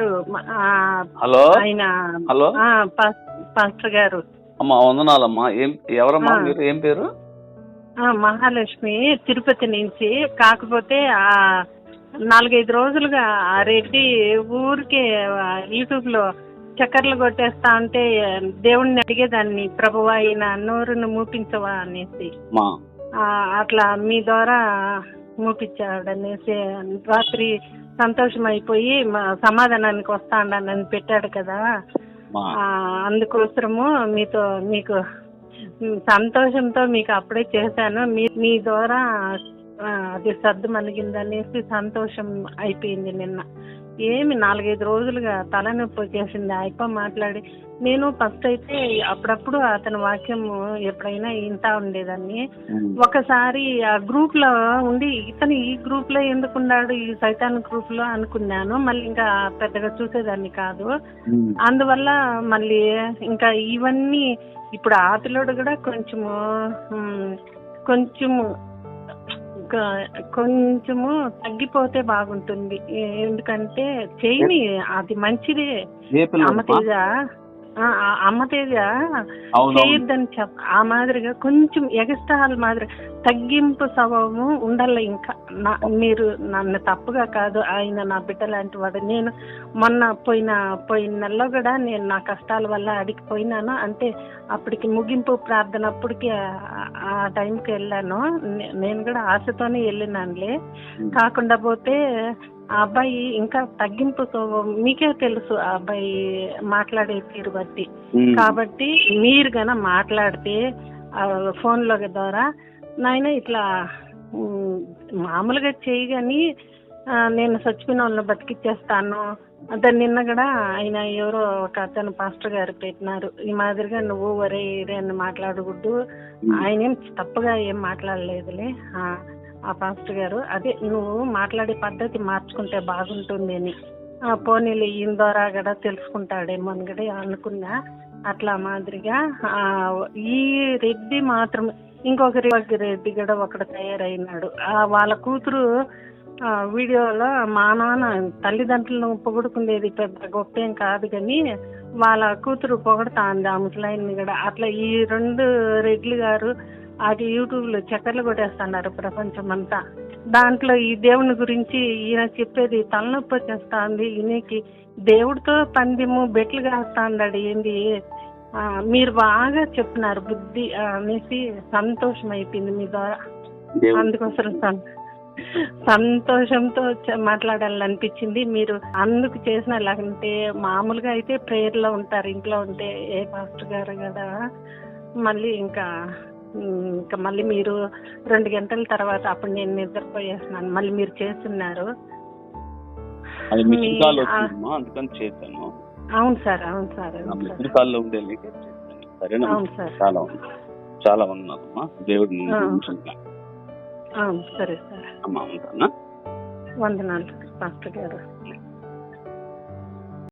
గారు హలో? ఆయన hello? Pastor గారు. అమ్మా వందనాలమ్మా. ఏం ఎవరమ్మా. మీరు? ఏం పేరు? మహాలక్ష్మి తిరుపతి నుంచి. కాకపోతే ఆ నాలుగైదు రోజులుగా ఆ రెడ్డి ఊరికే యూట్యూబ్లో చక్కర్లు కొట్టేస్తా ఉంటే దేవుణ్ణి అడిగేదాన్ని ప్రభువా ఆయన నోరును మూపించవా అనేసి. అట్లా మీ ద్వారా మూపించాడు అనేసి రాత్రి సంతోషం అయిపోయి మా సమాధానానికి వస్తాడని పెట్టాడు కదా. అందుకోసము మీతో మీకు సంతోషంతో మీకు అప్పుడే చేశాను. మీ మీ ద్వారా అది సర్దు మలిగిందనేసి సంతోషం అయిపోయింది నిన్న. ఏమి నాలుగైదు రోజులుగా తలనొప్పి వచ్చేసింది. అయిపో మాట్లాడి నేను ఫస్ట్ అయితే అప్పుడప్పుడు అతని వాక్యం ఎప్పుడైనా వింటా ఉండేదాన్ని. ఒకసారి ఆ గ్రూప్లో ఉండి ఇతను ఈ గ్రూప్లో ఎందుకు ఉన్నాడు? ఈ సైతాన్ గ్రూప్లో అనుకున్నాను. మళ్ళీ ఇంకా పెద్దగా చూసేదాన్ని కాదు. అందువల్ల మళ్ళీ ఇంకా ఇవన్నీ ఇప్పుడు ఆ పిల్లోడు కూడా కొంచెము కొంచెము కొంచెము తగ్గిపోతే బాగుంటుంది. ఎందుకంటే చేయని అది మంచిదే. అమ్మ తేజ అమ్మ తేజ చేయొద్దని చెప్ ఆ మాదిరిగా కొంచెం ఎగస్ట్రాల్ మాదిరి తగ్గింపు స్వభావము ఉండాలి ఇంకా. నా- మీరు నన్ను తప్పుగా కాదు ఆయన నా బిడ్డ లాంటి వాడు. నేను మొన్న పోయిన పోయిన నెలలో కూడా నేను నా కష్టాల వల్ల అడిగిపోయినాను అంటే అప్పటికి ముగింపు ప్రార్థన అప్పటికి ఆ- టైంకి వెళ్ళాను. నేను కూడా ఆశతోనే వెళ్ళినానులే. కాకుండా పోతే ఆ అబ్బాయి ఇంకా తగ్గింపు మీకే తెలుసు ఆ అబ్బాయి మాట్లాడే తీరు బట్టి. కాబట్టి మీరు గన మాట్లాడితే ఫోన్లో ద్వారా నాయన ఇట్లా మామూలుగా చేయి కానీ నేను చచ్చిపోయిన వాళ్ళని బతికిచ్చేస్తాను. అంటే నిన్న కూడా ఆయన ఎవరో ఒక అతను పాస్టర్ గారు పెట్టినారు. ఈ మాదిరిగా నువ్వు వరే ఇరే అని మాట్లాడకూడదు. ఆయన ఏం తప్పుగా ఏం మాట్లాడలేదులే. ఆ, పాస్టర్ గారు అదే నువ్వు మాట్లాడే పద్ధతి మార్చుకుంటే బాగుంటుంది అని ఆ, పోనీలు ఈయన ద్వారా కూడా తెలుసుకుంటాడేమో అని కూడా అనుకున్నా. అట్లా మాదిరిగా ఈ రెడ్డి మాత్రం ఇంకొక రెడ్డి రెడ్డి కూడా ఒకడు తయారైనాడు. ఆ, వాళ్ళ కూతురు వీడియోలో మా నాన్న తల్లిదండ్రులను పొగుడుకునేది పెద్ద గొప్ప ఏం కాదు కానీ వాళ్ళ కూతురు పొగడుతా అంది ఆ ముసలాయిని కూడా అట్లా ఈ రెండు రెడ్లు గారు అది యూట్యూబ్లో చక్కర్లు కొట్టేస్తున్నారు ప్రపంచం అంతా దాంట్లో ఈ దేవుని గురించి ఈయన చెప్పేది తలనొప్పి వచ్చేస్తా ఉంది ఈయనకి దేవుడితో పందెము బెట్లు కాస్తాడు ఏంది? ఆ, మీరు బాగా చెప్పినారు బుద్ధి అనేసి సంతోషం అయిపోయింది మీ ద్వారా. అందుకోసం సంతోషంతో మాట్లాడాలనిపించింది. మీరు అందుకు చేసిన లేకుంటే మామూలుగా అయితే ప్రేయర్లో ఉంటారు ఇంట్లో ఉంటే ఏ పాస్టర్ గారు కదా మళ్ళీ ఇంకా ఇంకా మళ్ళీ మీరు రెండు గంటల తర్వాత అప్పుడు నేను నిద్రపోయేస్తున్నాను. మళ్ళీ మీరు చేస్తున్నారు. అవును సార్ అవును సార్ అవును సార్. చాలా ఉన్నారమ్మా దేవుడు. అవును సరే సార్. అమ్మా ఉంటానా? వందనాలు పాస్టర్ గారు.